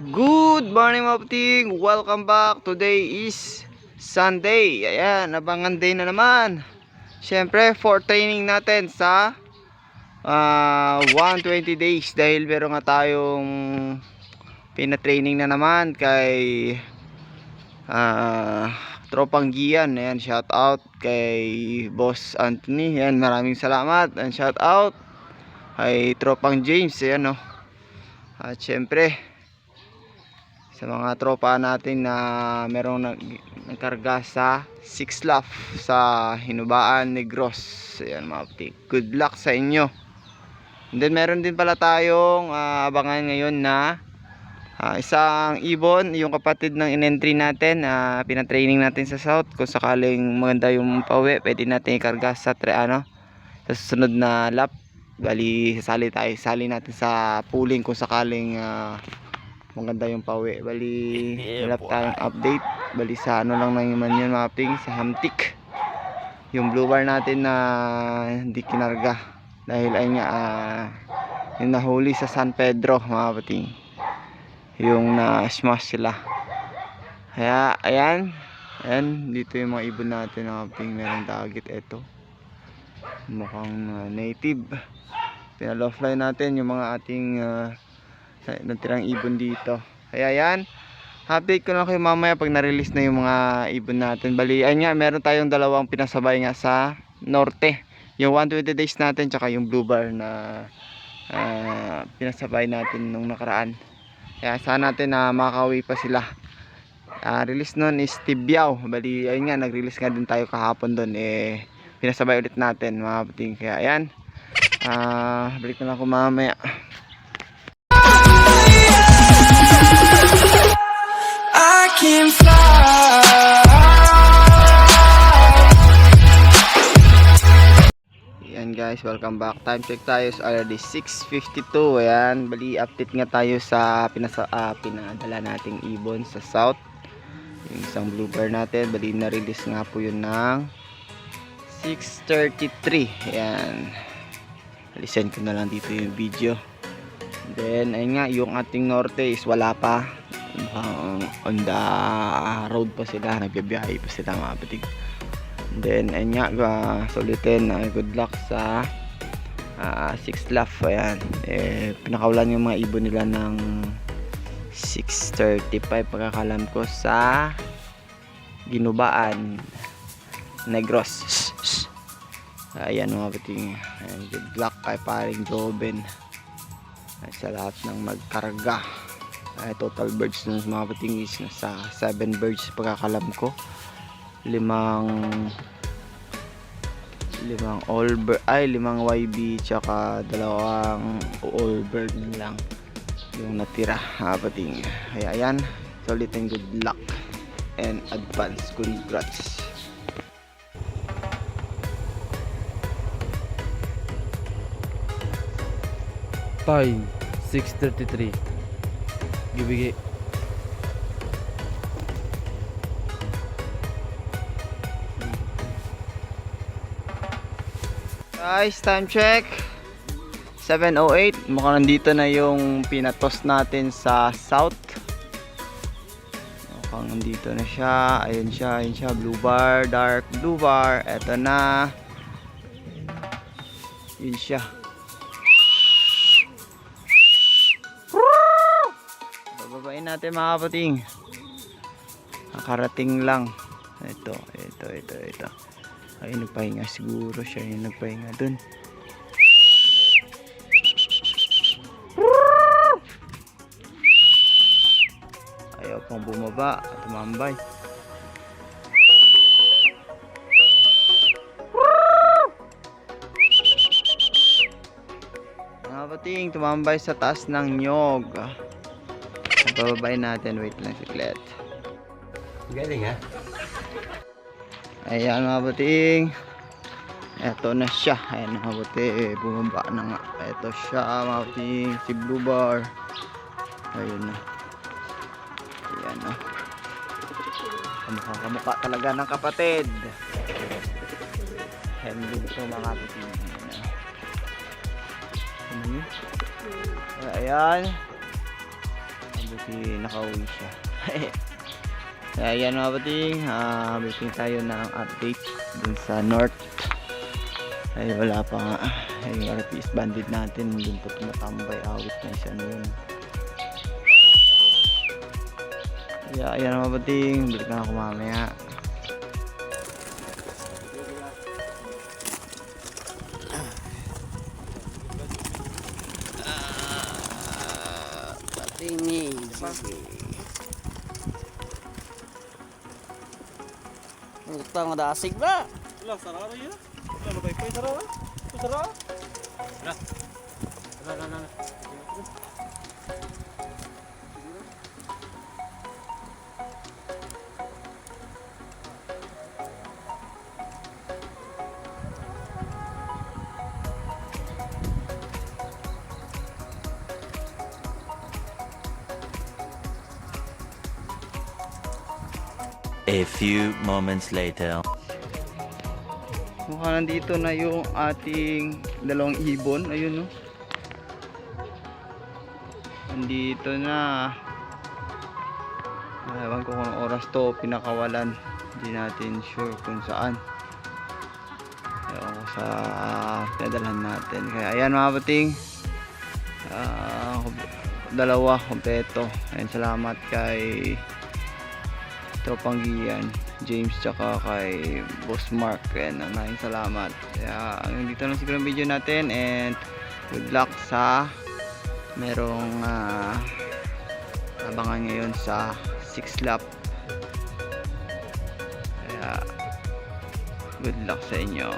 Good morning mga puting! Welcome back! Today is Sunday. Ayan, abangan day na naman. Siyempre, for training natin sa ah, 120 days dahil meron nga tayong pinatraining na naman kay ah, Tropang Gian. Ayan, shout out kay Boss Anthony. Ayan, maraming salamat. And shout out kay Tropang James. Ayan, no. At syempre, sa mga tropa natin na merong nag, nagkarga sa 6 lap sa Hinubaan Negros. Ayan mga putik. Good luck sa inyo. And then meron din pala tayong ah, abangan ngayon na ah, isang ibon, yung kapatid ng in-entry natin, na pinatraining natin sa South. Kung sakaling maganda yung pauwi, pwede natin ikarga sa tre, ano, sa susunod na lap. Bali, sasali tayo, sali natin sa pooling kung sakaling ah, maganda yung pauwi. Bali, wala pa tayong update. Bali sa ano lang naman yun mga ping, sa Hamtik. Yung blue bar natin na hindi kinarga. Dahil ay nga, ah, yung nahuli sa San Pedro mga pating. Yung na-smash sila. Kaya, ayan. Ayan, dito yung mga ibon natin mga pating. Merong target ito. Mukhang ah, native. Pinal-offline natin yung mga ating sa natirang ibon dito. Kaya yan, update ko na kayo mamaya pag na-release na yung mga ibon natin. Bali, ayun nga, meron tayong dalawang pinasabay nga sa norte. Yung 120 days natin, tsaka yung blue bar na ah, pinasabay natin nung nakaraan. Kaya sana natin na makakawi pa sila. Ah, release nun is Tibiao. Bali, ayun nga, nag-release nga din tayo kahapon doon. Eh, pinasabay ulit natin mga. Kaya ayan, ah, balik na lang ako mamaya. Guys, welcome back. Time check tayo is already 6.52. Ayan, bali update nga tayo sa pinasa, ah, pinadala nating ibon sa south. Yung isang bar natin, bali na-release nga po yun ng 6.33. Ayan. Listen ko na lang dito yung video. Then, ayun nga, yung ating norte is wala pa. Mukhang on the road pa sila, nagbibiyahe pa sila mga patig. Then, ayun nga, uh, sulitin, uh, good luck sa 6 lap. Ayan, eh, pinakawalan yung mga ibon nila ng 6.35 pagkakalam ko sa Ginubaan Negros. Ayan mga pating, ayan, good luck kay paring Joven. Ay, sa lahat ng magkarga. Ay, total birds sa mga pating is nasa 7 birds pagkakalam ko limang limang bird ay limang YB tsaka dalawang bird lang yung natira hapating kaya ayan solid and good luck and advance. Congrats. Time 6.33 Gibigay guys time check. 7.08 mukhang nandito na yung pinatos natin sa south. Mukhang nandito na siya. Ayun siya ayun siya. Blue bar dark blue bar. Eto na. Yun siya. Bababain natin mga kapating. Nakarating lang. Ito ito ito ito ay nagpahinga siguro siya yung nagpahinga dun. Ayaw pang bumaba tumambay. Mga pating tumambay sa taas ng nyog. Bababay natin. Wait lang siklet. Galing ha? Ayan mga buting. Eto na siya. Ayan mga buti. Bumaba na nga. Eto siya mga buting. Si Blue Bar. Ayun na. Ayan na. Kamukha kamukha talaga ng kapatid. Handling to mga buting. Ayan. Mhm. Ayan. buti nakauwi siya kaya yan mga pating uh, waiting tayo ng update dun sa north. Ay wala pa nga. Ay yung RPS bandit natin. Dun pa tumatambay. Awit na isa na yun. Kaya ayan mga pating balik na ako mamaya. Patingin Utang dasig ba? Wala, sarara yun. Wala, mabay-pay, sarara. Ito, sarara. Wala. Wala, wala, wala. A few moments later. Mukha nandito na yung ating dalawang ibon. Ayun no. Nandito na. Ewan ko kung oras to pinakawalan. Hindi natin sure kung saan. Ewan ko sa pinadalhan natin. Kaya ayan mga bating. Ah, dalawa kompleto. Ayan salamat kay Tropang Gian, James tsaka kay Boss Mark. Ayan, maraming salamat. Kaya hanggang dito lang siguro ang video natin and good luck sa merong ah, abangan ngayon sa 6 lap. Kaya good luck sa inyo.